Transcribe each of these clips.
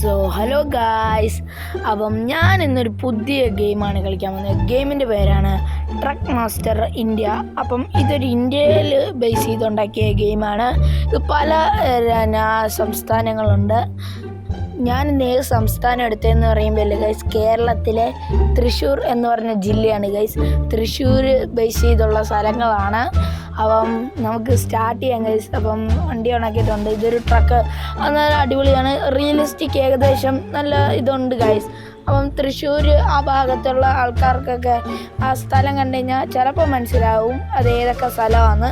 So hello guys അപ്പം ഞാൻ ഇന്നൊരു പുതിയ ഗെയിമാണ് കളിക്കാൻ പോകുന്നത്. ഗെയിമിന്റെ പേരാണ് ട്രക്ക് മാസ്റ്റർ ഇന്ത്യ അപ്പം ഇതൊരു ഇന്ത്യയിൽ ബേസ് ചെയ്തുണ്ടാക്കിയ ഗെയിമാണ് ഇത് പല സംസ്ഥാനങ്ങളുണ്ട്. ഞാൻ ഇന്ന് ഏത് സംസ്ഥാനം എടുത്തതെന്ന് പറയുമ്പോൾ ഗൈസ് കേരളത്തിലെ തൃശ്ശൂർ എന്ന് പറഞ്ഞ ജില്ലയാണ് ഗൈസ് തൃശ്ശൂർ ബേസ് ചെയ്തുള്ള സ്ഥലങ്ങളാണ്. അപ്പം നമുക്ക് സ്റ്റാർട്ട് ചെയ്യാം ഗൈസ് അപ്പം വണ്ടി ഉണക്കിയിട്ടുണ്ട് ഇതൊരു ട്രക്ക് നല്ല അടിപൊളിയാണ്. റിയലിസ്റ്റിക് ഏകദേശം നല്ല ഇതുണ്ട് ഗൈസ് അപ്പം തൃശ്ശൂർ ആ ഭാഗത്തുള്ള ആൾക്കാർക്കൊക്കെ ആ സ്ഥലം കണ്ടു കഴിഞ്ഞാൽ ചിലപ്പോൾ മനസ്സിലാവും അത് ഏതൊക്കെ സ്ഥലമാണ്.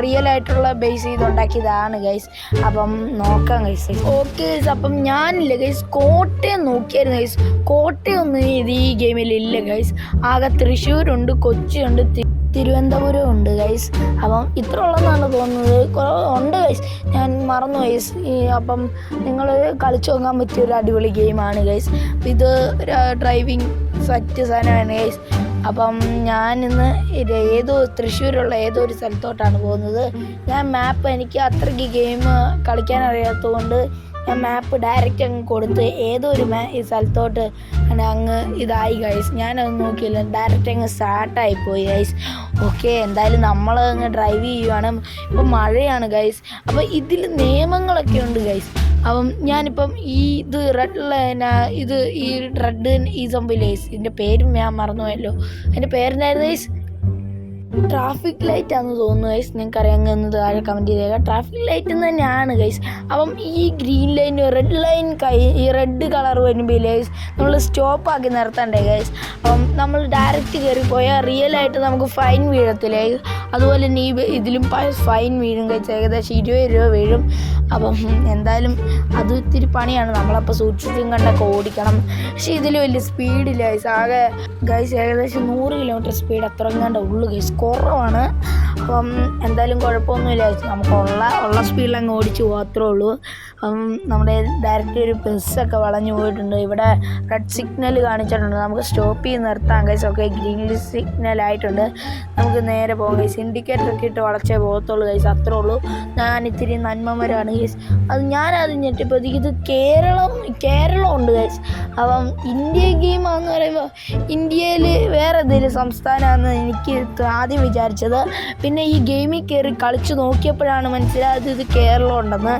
റിയൽ ആയിട്ടുള്ള ബേസ് ചെയ്തുണ്ടാക്കിയതാണ് ഗൈസ് അപ്പം നോക്കാം ഗൈസ് ഓക്കെ ഗൈസ് അപ്പം ഞാനില്ല ഗൈസ് കോട്ടയം നോക്കിയായിരുന്നു ഗൈസ് കോട്ടയം ഒന്നും ഇത് ഈ ഗെയിമിൽ ഇല്ല ഗൈസ് ആകെ തൃശ്ശൂരുണ്ട് കൊച്ചിയുണ്ട് തിരുവനന്തപുരം ഉണ്ട് ഗൈസ് അപ്പം ഇത്ര ഉള്ളതെന്നാണ് തോന്നുന്നത് ഉണ്ട് ഗൈസ് ഞാൻ മറന്നു ഗൈസ് അപ്പം നിങ്ങൾ കളിച്ചു നോക്കാൻ പറ്റിയ ഒരു അടിപൊളി ഗെയിമാണ് ഗൈസ് ഇത് ഡ്രൈവിംഗ് സറ്റ് സാധനമാണ് ഗൈസ് അപ്പം ഞാൻ ഇന്ന് ഏതോ തൃശ്ശൂരുള്ള ഏതോ ഒരു സ്ഥലത്തോട്ടാണ് പോകുന്നത്. ഞാൻ മാപ്പ് എനിക്ക് അത്രയ്ക്ക് ഗെയിം കളിക്കാൻ അറിയാത്തതുകൊണ്ട് മാപ്പ് ഡയറക്റ്റ് അങ്ങ് കൊടുത്ത് ഏതൊരു മാ ഈ സ്ഥലത്തോട്ട് അങ്ങ് ഇതായി ഗൈസ് ഞാനത് നോക്കിയില്ല ഡയറക്റ്റ് അങ്ങ് സ്റ്റാർട്ടായി പോയി ഗൈസ് ഓക്കെ എന്തായാലും നമ്മൾ അങ്ങ് ഡ്രൈവ് ചെയ്യുവാണ്. ഇപ്പം മഴയാണ് ഗൈസ് അപ്പോൾ ഇതിൽ നിയമങ്ങളൊക്കെ ഉണ്ട് ഗൈസ് അപ്പം ഞാനിപ്പം ഈ ഇത് റെഡ് ലൈന ഇത് ഈ റെഡ് ഈ സംഭവില്ലേ ഇതിന്റെ പേരും ഞാൻ മറന്നുപോയല്ലോ. അതിന്റെ പേരെന്തായിരുന്നു ഗൈസ് ട്രാഫിക് ലൈറ്റ് ആണെന്ന് തോന്നുന്നു ഗൈസ് നിങ്ങൾക്ക് അറിയാമെന്ന് താഴെ കമന്റ് ചെയ്തേക്കുക ട്രാഫിക് ലൈറ്റ് എന്ന് തന്നെയാണ് ഗൈസ് അപ്പം ഈ ഗ്രീൻ ലൈൻ റെഡ് ലൈൻ കൈ ഈ റെഡ് കളർ വരുമ്പോൾ ഗൈസ് നമ്മൾ സ്റ്റോപ്പ് ആക്കി നിർത്തണ്ടേ ഗൈസ് അപ്പം നമ്മൾ ഡയറക്റ്റ് കയറി പോയാൽ റിയൽ ആയിട്ട് നമുക്ക് ഫൈൻ വീഴത്തില്ലേ. അതുപോലെ തന്നെ ഈ ഇതിലും ഫൈൻ വീഴും ഗൈസ് ഏകദേശം ഇരുപത് രൂപ വീഴും. അപ്പം എന്തായാലും അത് ഇത്തിരി പണിയാണ്. നമ്മളപ്പോൾ സൂക്ഷിച്ചും കണ്ടൊക്കെ ഓടിക്കണം. പക്ഷേ ഇതിൽ വലിയ സ്പീഡില്ല ഗൈസ് ആകെ ഗൈസ് ഏകദേശം നൂറ് കിലോമീറ്റർ സ്പീഡ് അത്ര കണ്ട ഉള്ളു ഗൈസ് കുറവാണ്. അപ്പം എന്തായാലും കുഴപ്പമൊന്നുമില്ല. നമുക്ക് ഉള്ള സ്പീഡിൽ അങ്ങ് ഓടിച്ച് പോകത്രേ ഉള്ളൂ. അപ്പം നമ്മുടെ ഡയറക്റ്റ് ഒരു ബസ്സൊക്കെ വളഞ്ഞു പോയിട്ടുണ്ട്. ഇവിടെ റെഡ് സിഗ്നൽ കാണിച്ചിട്ടുണ്ട്. നമുക്ക് സ്റ്റോപ്പ് ചെയ്ത് നിർത്താം കൈസ് ഓക്കെ ഗ്രീൻ സിഗ്നൽ ആയിട്ടുണ്ട്. നമുക്ക് നേരെ പോകാം കൈസ് ഇൻഡിക്കേറ്റർ ഒക്കെ ഇട്ട് വളച്ചേ പോകത്തുള്ളൂ കൈസ് അത്രേ ഉള്ളൂ. ഞാൻ ഇത്തിരി നന്മമരാണ് ഗൈസ് അത് ഞാനത് ഞെട്ടിപ്പോൾ ഇത് കേരളം കേരളം ഉണ്ട് കൈസ് അപ്പം ഇന്ത്യ ഗെയിമാന്ന് പറയുമ്പോൾ ഇന്ത്യയിൽ വേറെ എന്തെങ്കിലും സംസ്ഥാനമാണെന്ന് എനിക്ക് ആദ്യം വിചാരിച്ചത്. പിന്നെ ഈ ഗെയിമിൽ കയറി കളിച്ച് നോക്കിയപ്പോഴാണ് മനസ്സിലായത് ഇത് കേരളം ഉണ്ടെന്ന്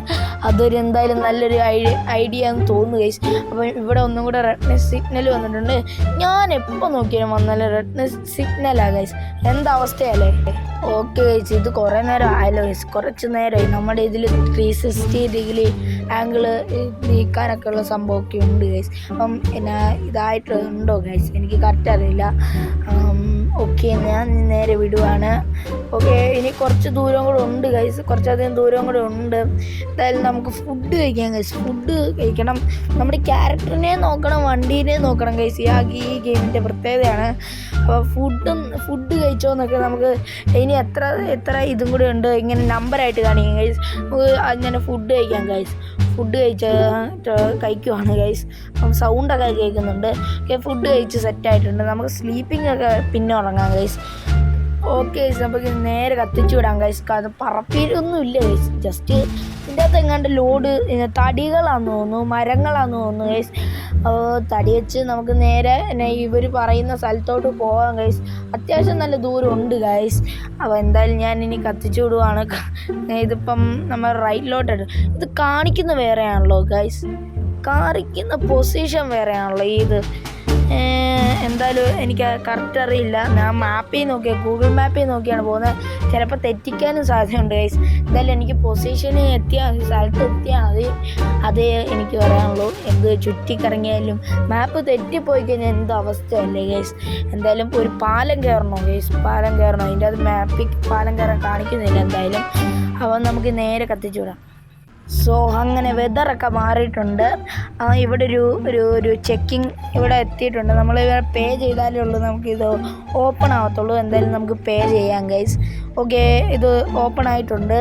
അതൊരു എന്തായാലും നല്ലൊരു ഐഡിയ എന്ന് തോന്നുന്നു ഗൈസ് അപ്പം ഇവിടെ ഒന്നും കൂടെ റെഡ്നെസ് സിഗ്നൽ വന്നിട്ടുണ്ട്. ഞാൻ എപ്പോൾ നോക്കിയാലും വന്നാലും റെഡ്നെസ് സിഗ്നലാണ് ഗൈസ് എന്താവസ്ഥയല്ലേ? ഓക്കെ ഗൈസ് ഇത് കുറേ നേരം ആയല്ലോ ഗൈസ് കുറച്ച് നേരമായി. നമ്മുടെ ഇതിൽ ത്രീ സിക്സ്റ്റി ഡിഗ്രി ആംഗിൾ നീക്കാനൊക്കെ ഉള്ള സംഭവമൊക്കെ ഉണ്ട് ഗൈസ് അപ്പം പിന്നെ ഇതായിട്ട് ഉണ്ടോ ഗൈസ് എനിക്ക് കറക്റ്റ് അറിയില്ല. ഓക്കെ ഞാൻ നേരെ വിടുവാണ്. ഓക്കെ ഇനി കുറച്ച് ദൂരം കൂടെ ഉണ്ട് ഗൈസ് കുറച്ചധികം ദൂരം കൂടെ ഉണ്ട്. എന്തായാലും നമുക്ക് ഫുഡ് കഴിക്കാം ഗൈസ് ഫുഡ് കഴിക്കണം. നമ്മുടെ ക്യാരക്ടറിനെ നോക്കണം വണ്ടീനെ നോക്കണം ഗൈസ് ആ ഈ ഗെയിമിന്റെ പ്രത്യേകതയാണ്. അപ്പോൾ ഫുഡും ഫുഡ് കഴിച്ചോ എന്നൊക്കെ നമുക്ക് ഇനി എത്ര എത്ര ഇതും കൂടെ ഉണ്ട് ഇങ്ങനെ നമ്പറായിട്ട് കാണിക്കാം ഗൈസ് നമുക്ക് അങ്ങനെ ഫുഡ് കഴിക്കാം ഗൈസ് ഫുഡ് കഴിച്ച കഴിക്കുവാണ് ഗൈസ് അപ്പം സൗണ്ടൊക്കെ കേൾക്കുന്നുണ്ട്. ഫുഡ് കഴിച്ച് സെറ്റായിട്ടുണ്ട് നമുക്ക് സ്ലീപ്പിംഗ് ഒക്കെ പിന്നെ ഉറങ്ങാം ഗൈസ് ഓക്കെ നമുക്ക് നേരെ കത്തിച്ചു വിടാം ഗൈസ് കാരണം പറപ്പിലൊന്നും ഇല്ല ഗൈസ് ജസ്റ്റ് ഇതിന്റെ അകത്ത് എങ്ങാണ്ട് ലോഡ് തടികളാന്ന് തോന്നുന്നു മരങ്ങളാന്ന് തോന്നുന്നു ഗൈസ് തടി വെച്ച് നമുക്ക് നേരെ ഇവർ പറയുന്ന സ്ഥലത്തോട്ട് പോകാം ഗൈസ് അത്യാവശ്യം നല്ല ദൂരം ഉണ്ട് ഗൈസ് അപ്പോൾ എന്തായാലും ഞാൻ ഇനി കത്തിച്ചു വിടുവാണ്. ഇതിപ്പം നമ്മൾ റൈറ്റിലോട്ട് ഇടും ഇത് കാണിക്കുന്ന വേറെയാണല്ലോ ഗൈസ് കാണിക്കുന്ന പൊസിഷൻ വേറെയാണല്ലോ ഇത്. എന്തായാലും എനിക്ക് കറക്റ്റ് അറിയില്ല. ഞാൻ മാപ്പിൽ നോക്കിയ ഗൂഗിൾ മാപ്പിൽ നോക്കിയാണ് പോകുന്നത്. ചിലപ്പോൾ തെറ്റിക്കാനും സാധ്യതയുണ്ട് ഗൈസ് എന്തായാലും എനിക്ക് പൊസിഷനിൽ എത്തിയാൽ മതി സ്ഥലത്ത് എത്തിയാൽ മതി. അതേ എനിക്ക് പറയാനുള്ളൂ. എന്ത് ചുറ്റിക്കറങ്ങിയാലും മാപ്പ് തെറ്റിപ്പോയി കഴിഞ്ഞാൽ എന്ത് അവസ്ഥയല്ലേ ഗൈസ് എന്തായാലും ഒരു പാലം കയറണോ ഗൈസ് പാലം കയറണോ? അതിന്റെ അത് മാപ്പിൽ പാലം കയറാൻ കാണിക്കുന്നില്ല എന്തായാലും. അവൻ നമുക്ക് നേരെ കത്തിച്ചു വിടാം. സോ അങ്ങനെ വെതറൊക്കെ മാറിയിട്ടുണ്ട്. ഇവിടെ ഒരു ഒരു ഒരു ചെക്കിങ് ഇവിടെ എത്തിയിട്ടുണ്ട്. നമ്മൾ പേ ചെയ്താലേ ഉള്ളൂ. നമുക്കിത് ഓപ്പൺ ആവത്തുള്ളൂ. എന്തായാലും നമുക്ക് പേ ചെയ്യാം ഗൈസ് ഓക്കെ ഇത് ഓപ്പൺ ആയിട്ടുണ്ട്.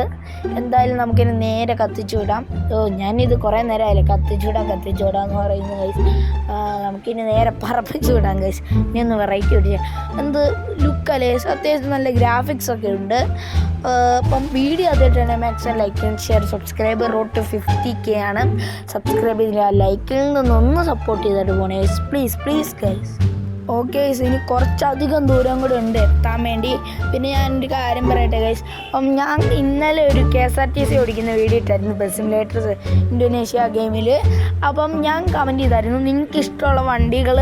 എന്തായാലും നമുക്കിനി നേരെ കത്തിച്ചു വിടാം. ഓ ഞാനിത് കുറേ നേരമായില്ലേ? കത്തിച്ചു വിടാം കത്തിച്ചു വിടാം എന്ന് പറയുന്നു ഗൈസ് നമുക്കിനി നേരെ പറപ്പിച്ചു വിടാം ഗൈസ് ഇനി ഒന്ന് വെറൈറ്റി പിടിച്ചാൽ എന്ത് ലുക്കല്ലേ അത്യാവശ്യം നല്ല ഗ്രാഫിക്സ് ഒക്കെ ഉണ്ട്. അപ്പം വീഡിയോ ആദ്യമായിട്ടാണ് maximum like and share subscriber road to fifty K ആണ്. സബ്സ്ക്രൈബ് ചെയ്തില്ല ലൈക്കിൽ നിന്നൊന്ന് സപ്പോർട്ട് ചെയ്തിട്ട് പോണേ പ്ലീസ് പ്ലീസ് ഗൈസ് ഓക്കെ ഇനി കുറച്ചധികം ദൂരം കൂടെ ഉണ്ട് എത്താൻ വേണ്ടി. പിന്നെ ഞാൻ ഒരു കാര്യം പറയട്ടെ ഗൈസ് അപ്പം ഞാൻ ഇന്നലെ ഒരു K S R T C ഓടിക്കുന്ന വീഡിയോ ഇട്ടായിരുന്നു ബസ് സിമുലേറ്റർ ഇന്തോനേഷ്യ ഗെയിമിൽ അപ്പം ഞാൻ കമന്റ് ചെയ്തായിരുന്നു നിങ്ങൾക്ക് ഇഷ്ടമുള്ള വണ്ടികൾ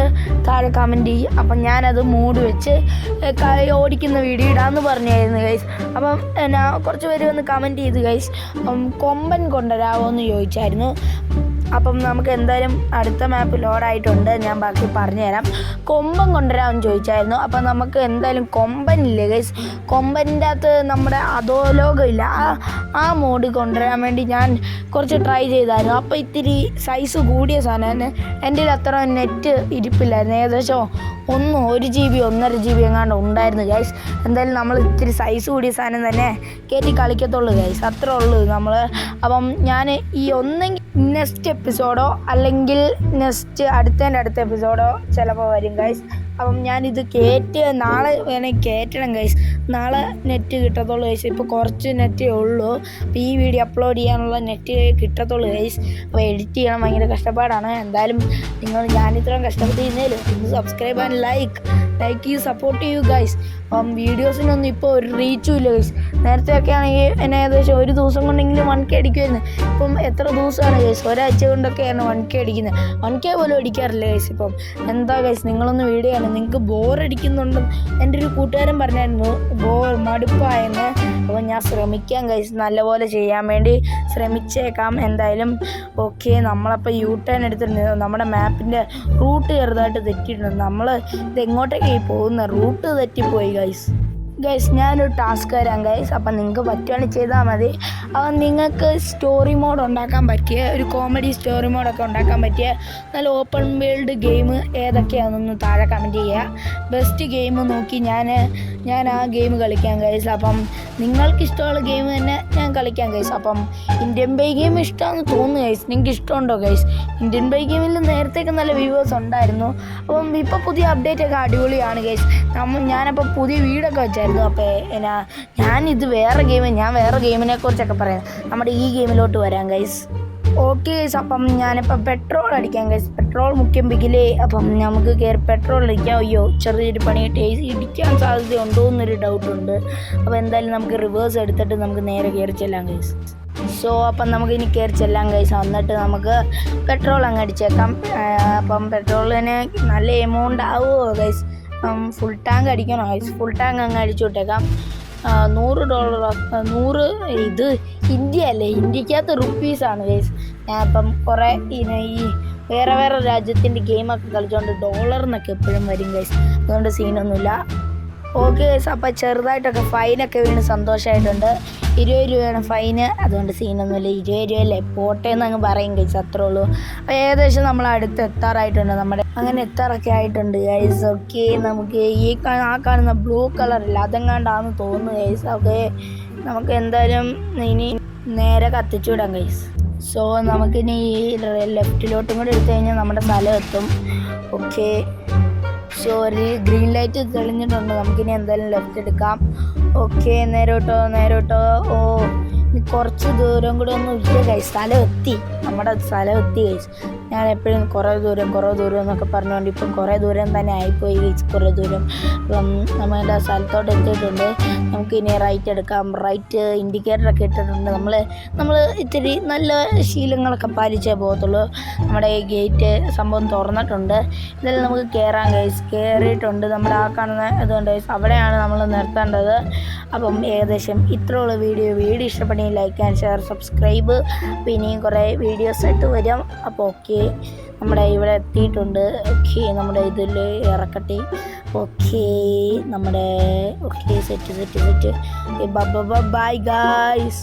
താഴെ കമന്റ് ചെയ്യും. അപ്പം ഞാനത് മൂടി വെച്ച് ഓടിക്കുന്ന വീഡിയോ ഇടാമെന്ന് പറഞ്ഞായിരുന്നു ഗൈസ് അപ്പം എന്നാ കുറച്ച് പേര് വന്ന് കമന്റ് ചെയ്ത് ഗൈസ് കൊമ്പൻ കൊണ്ടുവരാമോ എന്ന് ചോദിച്ചായിരുന്നു. അപ്പം നമുക്ക് എന്തായാലും അടുത്ത മാപ്പ് ലോഡായിട്ടുണ്ട് ഞാൻ ബാക്കി പറഞ്ഞുതരാം. കൊമ്പൻ കൊണ്ടുവരാമെന്ന് ചോദിച്ചായിരുന്നു. അപ്പം നമുക്ക് എന്തായാലും കൊമ്പൻ ഇല്ലേ ഗൈസ് കൊമ്പന്റെ അകത്ത് നമ്മുടെ അധോലോകം ഇല്ല ആ ആ മോഡ് കൊണ്ടുവരാൻ വേണ്ടി ഞാൻ കുറച്ച് ട്രൈ ചെയ്തായിരുന്നു. അപ്പോൾ ഇത്തിരി സൈസ് കൂടിയ സാധനം. എന്റെ അത്ര നെറ്റ് ഇരിപ്പില്ലായിരുന്നു. ഏകദേശം ഒന്ന് ഒരു ജി ബി ഒന്നര ജി ബി എങ്ങാണ്ട് ഉണ്ടായിരുന്നു ഗൈസ് എന്തായാലും നമ്മൾ ഇത്തിരി സൈസ് കൂടിയ സാധനം തന്നെ കയറ്റി കളിക്കത്തുള്ളൂ ഗൈസ് അത്രേ ഉള്ളൂ നമ്മൾ അപ്പം ഞാൻ ഈ ഒന്നെങ്കിൽ നെക്സ്റ്റ് എപ്പിസോഡോ അല്ലെങ്കിൽ നെക്സ്റ്റ് അടുത്തതിന്റെ അടുത്ത എപ്പിസോഡോ ചിലപ്പോൾ വരും ഗൈസ് അപ്പം ഞാനിത് കയറ്റി നാളെ വേണമെങ്കിൽ കയറ്റണം ഗൈസ് നാളെ നെറ്റ് കിട്ടത്തുള്ളൂ ഗൈസ് ഇപ്പോൾ കുറച്ച് നെറ്റേ ഉള്ളൂ. അപ്പോൾ ഈ വീഡിയോ അപ്ലോഡ് ചെയ്യാനുള്ള നെറ്റ് കിട്ടത്തുള്ളൂ ഗൈസ് അപ്പോൾ എഡിറ്റ് ചെയ്യണം ഭയങ്കര കഷ്ടപ്പാടാണ്. എന്തായാലും നിങ്ങൾ ഞാനിത്രയും കഷ്ടപ്പെട്ട് ചെയ്യുന്നതിൽ സബ്സ്ക്രൈബ് ആൻഡ് ലൈക്ക് ലൈക്ക് ചെയ്യൂ സപ്പോർട്ട് ചെയ്യൂ ഗൈസ് അപ്പം വീഡിയോസിനൊന്നും ഇപ്പോൾ ഒരു റീച്ചും ഇല്ല ഗൈസ് നേരത്തെ ഒക്കെ ആണെങ്കിൽ എന്നെ ഏകദേശം ഒരു ദിവസം കൊണ്ടെങ്കിലും വൺ കെ അടിക്കുമായിരുന്നു. ഇപ്പം എത്ര ദിവസമാണ് ഗൈസ് ഒരാഴ്ച കൊണ്ടൊക്കെയാണ് വൺ കെ അടിക്കുന്നത്. വൺ കെ പോലും അടിക്കാറില്ല ഗൈസ് ഇപ്പം എന്താ ഗൈസ് നിങ്ങളൊന്ന് വീഡിയോ ആണ് നിങ്ങൾക്ക് ബോറടിക്കുന്നുണ്ട് എന്റെ ഒരു കൂട്ടുകാരൻ പറഞ്ഞായിരുന്നു. ബോർ മടുപ്പായെന്ന്. അപ്പോൾ ഞാൻ ശ്രമിക്കാം ഗൈസ് നല്ലപോലെ ചെയ്യാൻ വേണ്ടി ശ്രമിച്ചേക്കാം. എന്തായാലും ഓക്കെ നമ്മളപ്പോൾ യൂ ടേൺ എടുത്തിട്ടുണ്ട്. നമ്മുടെ മാപ്പിന്റെ റൂട്ട് ചെറുതായിട്ട് തെറ്റിയിട്ടുണ്ട്. നമ്മൾ ഇത് എങ്ങോട്ടേക്കായി പോകുന്ന റൂട്ട് തെറ്റിപ്പോയി ഗൈസ് ഗൈസ് ഞാനൊരു ടാസ്ക് തരാം ഗൈസ് അപ്പം നിങ്ങൾക്ക് പറ്റുവാണെങ്കിൽ ചെയ്താൽ മതി. അപ്പം നിങ്ങൾക്ക് സ്റ്റോറി മോഡ് ഉണ്ടാക്കാൻ പറ്റിയ ഒരു കോമഡി സ്റ്റോറി മോഡൊക്കെ ഉണ്ടാക്കാൻ പറ്റിയ നല്ല ഓപ്പൺ വേൾഡ് ഗെയിം ഏതൊക്കെയാണെന്നൊന്ന് താഴെ കമന്റ് ചെയ്യുക ബെസ്റ്റ് ഗെയിം നോക്കി ഞാൻ ഞാൻ ആ ഗെയിം കളിക്കാം ഗൈസ് അപ്പം നിങ്ങൾക്ക് ഇഷ്ടമുള്ള ഗെയിം തന്നെ ഞാൻ കളിക്കാം ഗൈസ് അപ്പം ഇന്ത്യൻ ബൈ ഗെയിം ഇഷ്ടമാണെന്ന് തോന്നുന്നു ഗൈസ് നിങ്ങൾക്ക് ഇഷ്ടമുണ്ടോ ഗൈസ് ഇന്ത്യൻ ബൈ ഗെയിമിൽ നേരത്തെയൊക്കെ നല്ല വ്യൂവേഴ്സ് ഉണ്ടായിരുന്നു. അപ്പം ഇപ്പോൾ പുതിയ അപ്ഡേറ്റ് ഒക്കെ അടിപൊളിയാണ് ഗൈസ് നമ്മൾ ഞാനപ്പോൾ പുതിയ വീടൊക്കെ വെച്ചായിരുന്നു. അപ്പോൾ എന്നാ ഞാനിത് വേറെ ഗെയിം ഞാൻ വേറെ ഗെയിമിനെ കുറിച്ചൊക്കെ പറയാം. നമ്മുടെ ഈ ഗെയിമിലോട്ട് വരാം ഗൈസ് ഓക്കെ ഗൈസ് അപ്പം ഞാനിപ്പോൾ പെട്രോൾ അടിക്കാം ഗൈസ് പെട്രോൾ മുഖ്യമ്പിക്കില്ലേ അപ്പം നമുക്ക് കയറി പെട്രോൾ അടിക്കാം. അയ്യോ ചെറിയൊരു പണി പണിയിട്ട് ഇടിക്കാൻ സാധ്യതയുണ്ടോ എന്നൊരു ഡൗട്ടുണ്ട് അപ്പോൾ എന്തായാലും നമുക്ക് റിവേഴ്സ് എടുത്തിട്ട് നമുക്ക് നേരെ കയറി ചെല്ലാം ഗൈസ് സോ അപ്പം നമുക്ക് ഇനി കയറി ചെല്ലാം ഗൈസ് എന്നിട്ട് നമുക്ക് പെട്രോൾ അങ്ങ് അടിച്ചേക്കാം. അപ്പം പെട്രോളിന് നല്ല എമൗണ്ട് ആവുമോ ഗൈസ് ഫുൾ ടാങ്ക് അടിക്കണം. ഗൈസ് ഫുൾ ടാങ്ക് അങ്ങ് അടിച്ചു വിട്ടേക്കാം. നൂറ് ഡോളർ നൂറ് ഇത് ഇന്ത്യ അല്ലേ? ഇന്ത്യക്കകത്ത് റുപ്പീസാണ് ഗൈസ് ഞാൻ അപ്പം കുറേ ഈ വേറെ വേറെ രാജ്യത്തിന്റെ ഗെയിമൊക്കെ കളിച്ചുകൊണ്ട് ഡോളർ എന്നൊക്കെ എപ്പോഴും വരും ഗൈസ് അതുകൊണ്ട് സീനൊന്നുമില്ല ഓക്കെ അപ്പം ചെറുതായിട്ടൊക്കെ ഫൈനൊക്കെ വീണ് സന്തോഷമായിട്ടുണ്ട് ഇരുപത് രൂപയാണ് ഫൈന് അതുകൊണ്ട് സീനൊന്നുമില്ല ഇരുപത് രൂപയല്ലേ? പോട്ടെ എന്ന് അങ്ങ് പറയും കഴിച്ച് അത്രേ ഉള്ളൂ. ഏകദേശം നമ്മൾ അടുത്ത് എത്താറായിട്ടുണ്ട്. നമ്മുടെ അങ്ങനെ എത്താറൊക്കെ ആയിട്ടുണ്ട് ഗൈസ് ഓക്കെ നമുക്ക് ഈ ആ കാണുന്ന ബ്ലൂ കളറില്ല അതെങ്ങാണ്ടാന്ന് തോന്നുന്നു ഗൈസ് ഓക്കെ നമുക്ക് എന്തായാലും ഇനി നേരെ കത്തിച്ചു വിടാം ഗൈസ് സോ നമുക്കിനി ഈ ലെഫ്റ്റിലോട്ടും കൂടി എടുത്തു കഴിഞ്ഞാൽ നമ്മുടെ സ്ഥലം എത്തും ഓക്കെ സോ ഒരു ഗ്രീൻ ലൈറ്റ് തെളിഞ്ഞിട്ടുണ്ട്. നമുക്കിനി എന്തായാലും ലെഫ്റ്റ് എടുക്കാം. ഓക്കെ നേരോട്ടോ നേരോട്ടോ. ഓ ഇനി കുറച്ച് ദൂരം കൂടെ ഒന്ന് ഇല്ല കൈ സ്ഥലം എത്തി നമ്മുടെ സ്ഥലം എത്തി കൈസ് ഞാൻ എപ്പോഴും കുറേ ദൂരം കുറേ ദൂരം എന്നൊക്കെ പറഞ്ഞുകൊണ്ട് ഇപ്പം കുറേ ദൂരം തന്നെ ആയിപ്പോയി കുറേ ദൂരം. അപ്പം നമ്മുടെ സ്ഥലത്തോട്ട് എത്തിയിട്ടുണ്ട്. നമുക്ക് ഇനി റൈറ്റ് എടുക്കാം. റൈറ്റ് ഇൻഡിക്കേറ്ററൊക്കെ ഇട്ടിട്ടുണ്ട്. നമ്മൾ നമ്മൾ ഇത്തിരി നല്ല ശീലങ്ങളൊക്കെ പാലിച്ചേ പോകത്തുള്ളൂ. നമ്മുടെ ഗേറ്റ് സംഭവം തുറന്നിട്ടുണ്ട്. ഇതിൽ നമുക്ക് കയറാൻ ഗൈസ് കയറിയിട്ടുണ്ട് നമ്മുടെ ആ കാണുന്ന ഇതുകൊണ്ട് guys. അവിടെയാണ് നമ്മൾ നിർത്തേണ്ടത്. അപ്പം ഏകദേശം ഇത്രയുള്ള വീഡിയോ വീഡിയോ ഇഷ്ടപ്പെടുകയും ലൈക്ക് ആൻഡ് ഷെയർ സബ്സ്ക്രൈബ് പിന്നെയും കുറേ വീഡിയോസ് ആയിട്ട് വരും. അപ്പോൾ ഓക്കെ നമ്മുടെ ഇവിടെ എത്തിയിട്ടുണ്ട്. ഓക്കെ നമ്മുടെ ഇതിൽ ഇറക്കട്ടെ. ഓക്കെ നമ്മുടെ okay set set set. Bye guys.